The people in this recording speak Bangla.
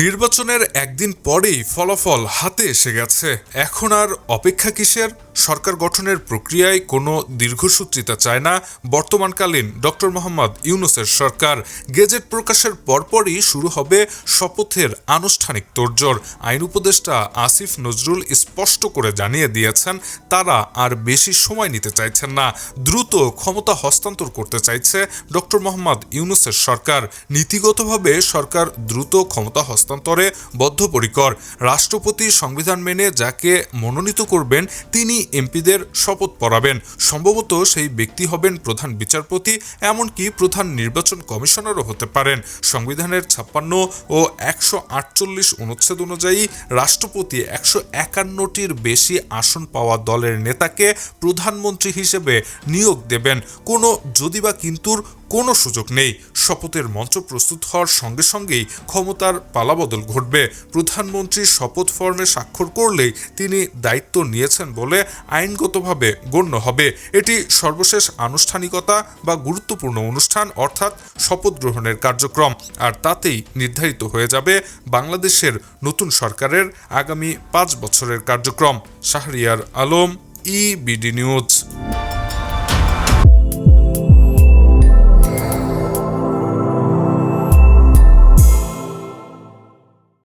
নির্বাচনের একদিন পরেই ফলাফল হাতে এসে গেছে। এখন আর অপেক্ষা কিসের? সরকার গঠনের প্রক্রিয়ায় কোনো দীর্ঘসূত্রিতা চায় না বর্তমানকালীন ডক্টর মোহাম্মদ ইউনুসের সরকার। গেজেট প্রকাশের পরপরই শুরু হবে শপথের আনুষ্ঠানিক তোড়জোড়। আইন উপদেষ্টা আসিফ নজরুল স্পষ্ট করে জানিয়ে দিয়েছেন, তারা আর বেশি সময় নিতে চাইছেন না। দ্রুত ক্ষমতা হস্তান্তর করতে চাইছে ডক্টর মোহাম্মদ ইউনুসের সরকার। নীতিগতভাবে সরকার দ্রুত ক্ষমতা হস্তান্তরে বদ্ধপরিকর। রাষ্ট্রপতি সংবিধান মেনে যাকে মনোনীত করবেন, তিনি এমপিদের শপথ পড়াবেন সম্ভবত সেই ব্যক্তি হবেন প্রধান বিচারপতি, এমনকি প্রধান নির্বাচন কমিশনারও হতে পারেন। সংবিধানের ছাপ্পান্ন ও একশো আটচল্লিশ অনুচ্ছেদ অনুযায়ী, রাষ্ট্রপতি একশো একান্নটির বেশি আসন পাওয়া দলের নেতাকে প্রধানমন্ত্রী হিসেবে নিয়োগ দেবেন। কোনো যদি বা কিন্তুর কোনো সুযোগ নেই। শপথের মঞ্চ প্রস্তুত হওয়ার সঙ্গে সঙ্গেই ক্ষমতার পালাবদল ঘটবে। প্রধানমন্ত্রী শপথ ফর্মে স্বাক্ষর করলেই তিনি দায়িত্ব নিয়েছেন বলে আইনগতভাবে গণ্য হবে। এটি সর্বশেষ আনুষ্ঠানিকতা বা গুরুত্বপূর্ণ অনুষ্ঠান, অর্থাৎ শপথ গ্রহণের কার্যক্রম। আর তাতেই নির্ধারিত হয়ে যাবে বাংলাদেশের নতুন সরকারের আগামী পাঁচ বছরের কার্যক্রম। Shahriar Alam EBD news